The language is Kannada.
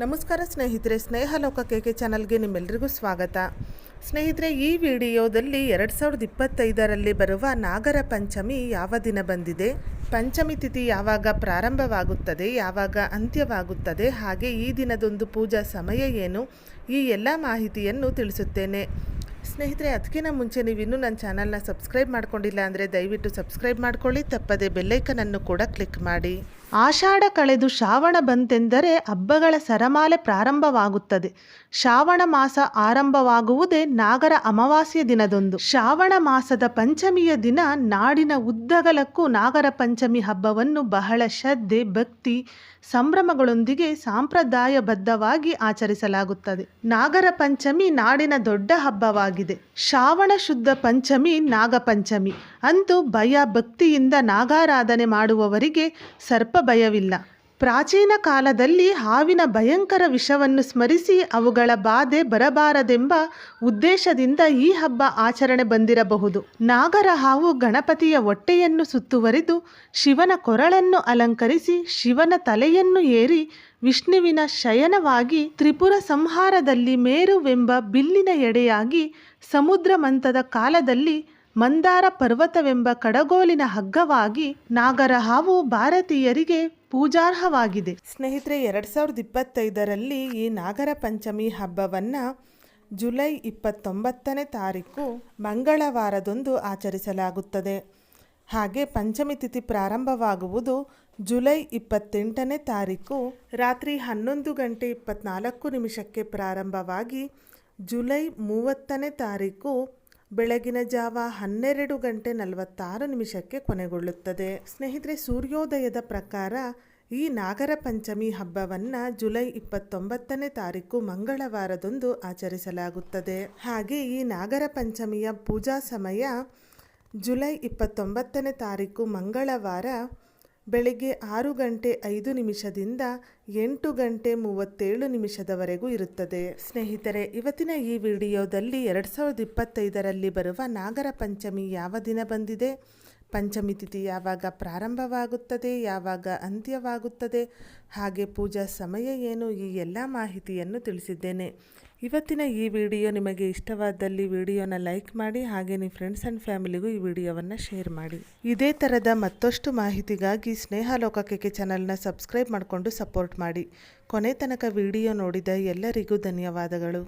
ನಮಸ್ಕಾರ ಸ್ನೇಹಿತರೆ ಸ್ನೇಹ ಲೋಕ ಕೆ ಚಾನಲ್ಗೆ ನಿಮ್ಮೆಲ್ಲರಿಗೂ ಸ್ವಾಗತ. ಸ್ನೇಹಿತರೆ, ಈ ವಿಡಿಯೋದಲ್ಲಿ ಎರಡು ಸಾವಿರದ ಇಪ್ಪತ್ತೈದರಲ್ಲಿ ಬರುವ ನಾಗರ ಪಂಚಮಿ ಯಾವ ದಿನ ಬಂದಿದೆ, ಪಂಚಮಿ ತಿಥಿ ಯಾವಾಗ ಪ್ರಾರಂಭವಾಗುತ್ತದೆ, ಯಾವಾಗ ಅಂತ್ಯವಾಗುತ್ತದೆ, ಹಾಗೆ ಈ ದಿನದೊಂದು ಪೂಜಾ ಸಮಯ ಏನು, ಈ ಎಲ್ಲ ಮಾಹಿತಿಯನ್ನು ತಿಳಿಸುತ್ತೇನೆ. ಸ್ನೇಹಿತರೆ, ಅದಕ್ಕಿಂತ ಮುಂಚೆ ನೀವು ಇನ್ನೂ ನನ್ನ ಚಾನಲ್ನ ಸಬ್ಸ್ಕ್ರೈಬ್ ಮಾಡ್ಕೊಂಡಿಲ್ಲ ಅಂದರೆ ದಯವಿಟ್ಟು ಸಬ್ಸ್ಕ್ರೈಬ್ ಮಾಡ್ಕೊಳ್ಳಿ, ತಪ್ಪದೆ ಬೆಲ್ಲೈಕನನ್ನು ಕೂಡ ಕ್ಲಿಕ್ ಮಾಡಿ. ಆಷಾಢ ಕಳೆದು ಶ್ರಾವಣ ಬಂತೆಂದರೆ ಹಬ್ಬಗಳ ಸರಮಾಲೆ ಪ್ರಾರಂಭವಾಗುತ್ತದೆ. ಶ್ರಾವಣ ಮಾಸ ಆರಂಭವಾಗುವುದೇ ನಾಗರ ಅಮಾವಾಸ್ಯ ದಿನದೊಂದು. ಶ್ರಾವಣ ಮಾಸದ ಪಂಚಮಿಯ ದಿನ ನಾಡಿನ ಉದ್ದಗಲಕ್ಕೂ ನಾಗರ ಪಂಚಮಿ ಹಬ್ಬವನ್ನು ಬಹಳ ಶ್ರದ್ಧೆ, ಭಕ್ತಿ, ಸಂಭ್ರಮಗಳೊಂದಿಗೆ ಸಾಂಪ್ರದಾಯಬದ್ಧವಾಗಿ ಆಚರಿಸಲಾಗುತ್ತದೆ. ನಾಗರ ಪಂಚಮಿ ನಾಡಿನ ದೊಡ್ಡ ಹಬ್ಬವಾಗಿದೆ. ಶ್ರಾವಣ ಶುದ್ಧ ಪಂಚಮಿ ನಾಗಪಂಚಮಿ. ಅಂತೂ ಭಯ ಭಕ್ತಿಯಿಂದ ನಾಗಾರಾಧನೆ ಮಾಡುವವರಿಗೆ ಸರ್ಪ ಭಯವಿಲ್ಲ. ಪ್ರಾಚೀನ ಕಾಲದಲ್ಲಿ ಹಾವಿನ ಭಯಂಕರ ವಿಷವನ್ನು ಸ್ಮರಿಸಿ ಅವುಗಳ ಬಾಧೆ ಬರಬಾರದೆಂಬ ಉದ್ದೇಶದಿಂದ ಈ ಹಬ್ಬ ಆಚರಣೆ ಬಂದಿರಬಹುದು. ನಾಗರ ಹಾವು ಗಣಪತಿಯ ಹೊಟ್ಟೆಯನ್ನು ಸುತ್ತುವರಿದು ಶಿವನ ಕೊರಳನ್ನು ಅಲಂಕರಿಸಿ ಶಿವನ ತಲೆಯನ್ನು ಏರಿ ವಿಷ್ಣುವಿನ ಶಯನವಾಗಿ ತ್ರಿಪುರ ಸಂಹಾರದಲ್ಲಿ ಮೇರುವೆಂಬ ಬಿಲ್ಲಿನ ಎಡೆಯಾಗಿ ಸಮುದ್ರ ಮಂಥದ ಕಾಲದಲ್ಲಿ ಮಂದಾರ ಪರ್ವತವೆಂಬ ಕಡಗೋಲಿನ ಹಗ್ಗವಾಗಿ ನಾಗರ ಹಾವು ಭಾರತೀಯರಿಗೆ ಪೂಜಾರ್ಹವಾಗಿದೆ. ಸ್ನೇಹಿತರೆ, ಎರಡು ಸಾವಿರದ ಇಪ್ಪತ್ತೈದರಲ್ಲಿ ಈ ನಾಗರ ಪಂಚಮಿ ಹಬ್ಬವನ್ನು ಜುಲೈ ಇಪ್ಪತ್ತೊಂಬತ್ತನೇ ತಾರೀಕು ಮಂಗಳವಾರದಂದು ಆಚರಿಸಲಾಗುತ್ತದೆ. ಹಾಗೆ ಪಂಚಮಿ ತಿಥಿ ಪ್ರಾರಂಭವಾಗುವುದು ಜುಲೈ ಇಪ್ಪತ್ತೆಂಟನೇ ತಾರೀಕು ರಾತ್ರಿ ಹನ್ನೊಂದು ಗಂಟೆ ಇಪ್ಪತ್ನಾಲ್ಕು ನಿಮಿಷಕ್ಕೆ ಪ್ರಾರಂಭವಾಗಿ ಜುಲೈ ಮೂವತ್ತನೇ ತಾರೀಕು ಬೆಳಗಿನ ಜಾವ ಹನ್ನೆರಡು ಗಂಟೆ ನಲವತ್ತಾರು ನಿಮಿಷಕ್ಕೆ ಕೊನೆಗೊಳ್ಳುತ್ತದೆ. ಸ್ನೇಹಿತರೆ, ಸೂರ್ಯೋದಯದ ಪ್ರಕಾರ ಈ ನಾಗರ ಪಂಚಮಿ ಹಬ್ಬವನ್ನು ಜುಲೈ ಇಪ್ಪತ್ತೊಂಬತ್ತನೇ ತಾರೀಕು ಮಂಗಳವಾರದಂದು ಆಚರಿಸಲಾಗುತ್ತದೆ. ಹಾಗೆ ಈ ನಾಗರ ಪಂಚಮಿಯ ಪೂಜಾ ಸಮಯ ಜುಲೈ ಇಪ್ಪತ್ತೊಂಬತ್ತನೇ ತಾರೀಕು ಮಂಗಳವಾರ ಬೆಳಿಗ್ಗೆ ಆರು ಗಂಟೆ ಐದು ನಿಮಿಷದಿಂದ ಎಂಟು ಗಂಟೆ ಮೂವತ್ತೇಳು ನಿಮಿಷದವರೆಗೂ ಇರುತ್ತದೆ. ಸ್ನೇಹಿತರೆ, ಇವತ್ತಿನ ಈ ವಿಡಿಯೋದಲ್ಲಿ ಎರಡು ಸಾವಿರದ ಇಪ್ಪತ್ತೈದರಲ್ಲಿ ಬರುವ ನಾಗರ ಪಂಚಮಿ ಯಾವ ದಿನ ಬಂದಿದೆ? ಪಂಚಮಿ ತಿಥಿ ಯಾವಾಗ ಪ್ರಾರಂಭವಾಗುತ್ತದೆ, ಯಾವಾಗ ಅಂತ್ಯವಾಗುತ್ತದೆ, ಹಾಗೆ ಪೂಜಾ ಸಮಯ ಏನು, ಈ ಎಲ್ಲ ಮಾಹಿತಿಯನ್ನು ತಿಳಿಸಿದ್ದೇನೆ. ಇವತ್ತಿನ ಈ ವಿಡಿಯೋ ನಿಮಗೆ ಇಷ್ಟವಾದಲ್ಲಿ ವಿಡಿಯೋನ ಲೈಕ್ ಮಾಡಿ, ಹಾಗೆ ನಿಮ್ಮ ಫ್ರೆಂಡ್ಸ್ ಆ್ಯಂಡ್ ಫ್ಯಾಮಿಲಿಗೂ ಈ ವಿಡಿಯೋವನ್ನು ಶೇರ್ ಮಾಡಿ. ಇದೇ ಥರದ ಮತ್ತಷ್ಟು ಮಾಹಿತಿಗಾಗಿ ಸ್ನೇಹ ಲೋಕಕ್ಕೆ ಚಾನಲ್ನ ಸಬ್ಸ್ಕ್ರೈಬ್ ಮಾಡಿಕೊಂಡು ಸಪೋರ್ಟ್ ಮಾಡಿ. ಕೊನೆ ತನಕ ವಿಡಿಯೋ ನೋಡಿದ ಎಲ್ಲರಿಗೂ ಧನ್ಯವಾದಗಳು.